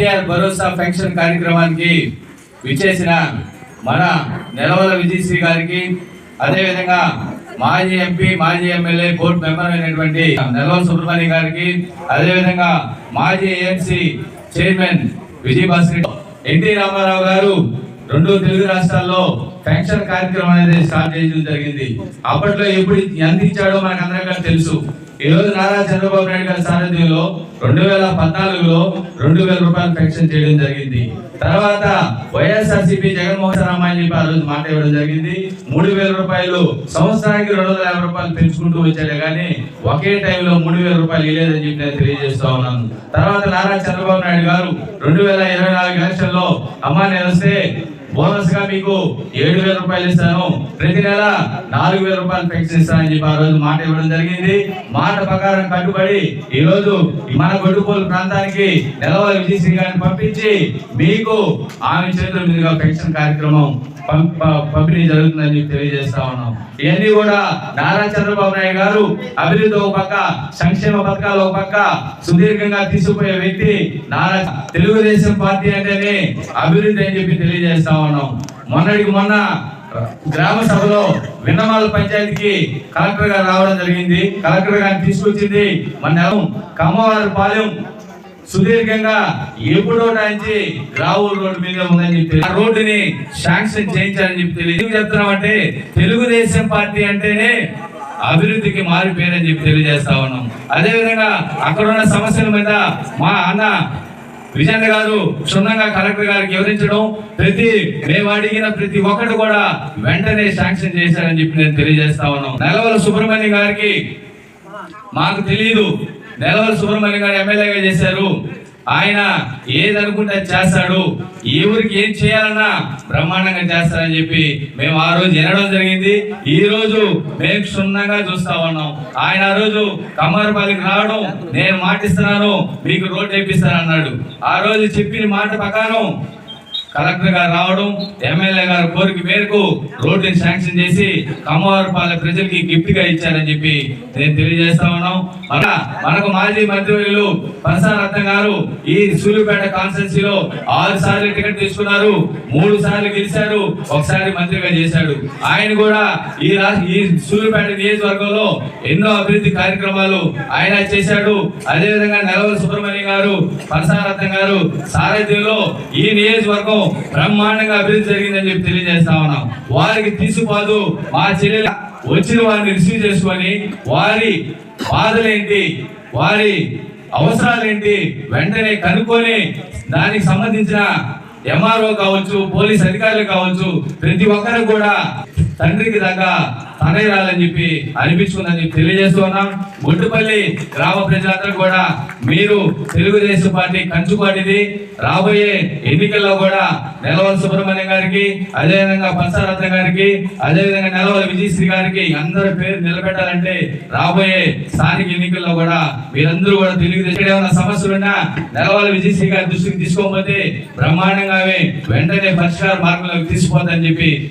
ఎన్టీఆర్ భరోసా pension కార్యక్రమానికి విచ్చేసిన మన నెలవల విజయశ్రీ గారికి అదేవిధంగా మాజీ ఎంపీ మాజీ ఎమ్మెల్యే బోర్డు మెంబర్ అయినటువంటి నెలవల సుబ్రహ్మణ్యం గారికి అదేవిధంగా మాజీ AMC chairman Vijayabhaskar NT Ramarao garu రెండు తెలుగు రాష్ట్రాల్లో పెన్షన్ కార్యక్రమం అనేది స్టార్ట్ చేయడం జరిగింది. అప్పట్లో ఎప్పుడు ఎంత ఇచ్చాడో మనకు అందరికీ తెలుసు. ఈ రోజు నారా చంద్రబాబు నాయుడు గారి సారథ్యంలో రెండు వేల పద్నాలుగులో రెండు వేల రూపాయలు పెన్షన్ చేయడం జరిగింది. తర్వాత వైఎస్ఆర్సీపీ జగన్మోహన్ రామాయణ చెప్పి ఆ రోజు మాట ఇవ్వడం జరిగింది. మూడు వేల రూపాయలు సంవత్సరానికి రెండు వందల యాభై రూపాయలు పెంచుకుంటూ వచ్చాడే కానీ ఒకే టైంలో మూడు వేల రూపాయలు ఇవ్వలేదని చెప్పి నేను తెలియజేస్తా ఉన్నాను. తర్వాత నారా చంద్రబాబు నాయుడు గారు రెండు వేల ఇరవై నాలుగు ఎలక్షన్లో లో నేను వస్తే బోనస్గా మీకు ఏడు వేల రూపాయలు ఇస్తాను. ప్రతి నెల నాలుగు వేల రూపాయలు ఫిక్స్ ఇస్తానని చెప్పి ఆ రోజు మాట ఇవ్వడం జరిగింది. మాట ప్రకారం కట్టుబడి ఈ రోజు మన గొడ్డుపోలు ప్రాంతానికి నెలవారి విజయశ్రీ గారిని పంపించి మీకు ఆమె చేతుల మీదుగా పెన్షన్ కార్యక్రమం పంపిణీ జరుగుతుందని తెలియజేస్తా ఉన్నాం. ఇవన్నీ కూడా నారా చంద్రబాబు నాయుడు గారు అభివృద్ధి ఒక పక్క సంక్షేమ పథకాలు ఒక పక్క సుదీర్ఘంగా తీసుకుపోయే వ్యక్తి నారా తెలుగుదేశం పార్టీ అంటేనే అభివృద్ధి అని చెప్పి తెలియజేస్తా ఉన్నాం. మొన్నటికి మొన్న గ్రామ సభలో విన్నమాల పంచాయతీకి కలెక్టర్ గారు రావడం జరిగింది. కలెక్టర్ గారిని తీసుకొచ్చింది మన నెలం కమ్మవారి పాలెం సుదీర్ఘంగా ఎప్పుడో నుంచి రావుల రోడ్డు మీద ఉందని చెప్పి ఆ రోడ్డుని శాంక్షన్ చేయించాలని చెప్పి తెలియదు. చెప్తున్నామంటే తెలుగుదేశం పార్టీ అంటేనే అభివృద్ధికి మారి పేరని చెప్పి తెలియజేస్తా ఉన్నాం. అదే విధంగా అక్కడ ఉన్న సమస్యల మీద మా అన్న విజయన్న గారు క్షుణ్ణంగా కలెక్టర్ గారికి వివరించడం ప్రతి మేము అడిగిన ప్రతి ఒక్కటి కూడా వెంటనే శాంక్షన్ చేశారని చెప్పి నేను తెలియజేస్తా ఉన్నాం. నెలవల సుబ్రహ్మణ్యం గారికి మాకు తెలియదు. నెలవల సుబ్రహ్మణ్యం గారు ఎమ్మెల్యేగా చేశారు. ఆయన ఏదనుకుంటే అది చేస్తాడు. ఈ ఊరికి ఏం చేయాలన్నా బ్రహ్మాండంగా చేస్తారని చెప్పి మేము ఆ రోజు వినడం జరిగింది. ఈ రోజు మేము క్షుణ్ణంగా చూస్తా ఉన్నాం. ఆయన ఆ రోజు కమ్మరపల్లికి రావడం నేను మాటిస్తున్నాను మీకు రోడ్డు వేపిస్తాను అన్నాడు ఆ రోజు చెప్పిన మాట ప్రకారం కలెక్టర్ గారు రావడం ఎమ్మెల్యే గారు కోరిక మేరకు రోడ్డుని శాంక్షన్ చేసి కమ్మవారిపాలె ప్రజలకి గిఫ్ట్గా ఇచ్చారని చెప్పి నేను తెలియజేస్తా ఉన్నాం. మనకు మాజీ మంత్రివర్యులు పరసారత్న గారు ఈ సూర్యుపేట కాన్స్టెన్సీలో ఆరు సార్లు టికెట్ తీసుకున్నారు మూడు సార్లు గెలిచారు ఒకసారి మంత్రిగా చేశాడు. ఆయన కూడా ఈ ఈ సూర్యుపేట నియోజకవర్గంలో ఎన్నో అభివృద్ధి కార్యక్రమాలు ఆయన చేశాడు. అదే విధంగా నెలవల సుబ్రహ్మణ్యం గారు పరసారత్న గారు సారథ్యంలో ఈ నియోజకవర్గం బ్రహ్మాండంగా అభివృద్ధి జరిగిందని చెప్పి తెలియజేస్తా ఉన్నాం. వారికి తీసుకోదు మా చెల్లెల వచ్చిన వారిని రిసీవ్ చేసుకొని వారి బాధలేంటి వారి అవసరాలేంటి వెంటనే కనుక్కొని దానికి సంబంధించిన ఎంఆర్ఓ కావచ్చు పోలీస్ అధికారులు కావచ్చు ప్రతి ఒక్కరు కూడా తండ్రికి దగ్గ తనయరాలని చెప్పి అనిపించుకుందని చెప్పి తెలియజేస్తూ ఉన్నాం గుడ్డుపల్లి గ్రామ ప్రజలందరూ కూడా మీరు తెలుగుదేశం పార్టీ కంచుపాటిది రాబోయే ఎన్నికల్లో కూడా నెలవల సుబ్రహ్మణ్యం గారికి అదేవిధంగా పల్సారత్న గారికి అదేవిధంగా నెలవల విజయశ్రీ గారికి అందరి పేరు నిలబెట్టాలంటే రాబోయే స్థానిక ఎన్నికల్లో కూడా మీరందరూ కూడా తెలుగుదేశం ఏమైనా సమస్యలున్నా నెలవల విజయశ్రీ గారి దృష్టికి తీసుకోకపోతే బ్రహ్మాండంగా వెంటనే పరిష్కార మార్గంలోకి తీసుకోవద్దని చెప్పి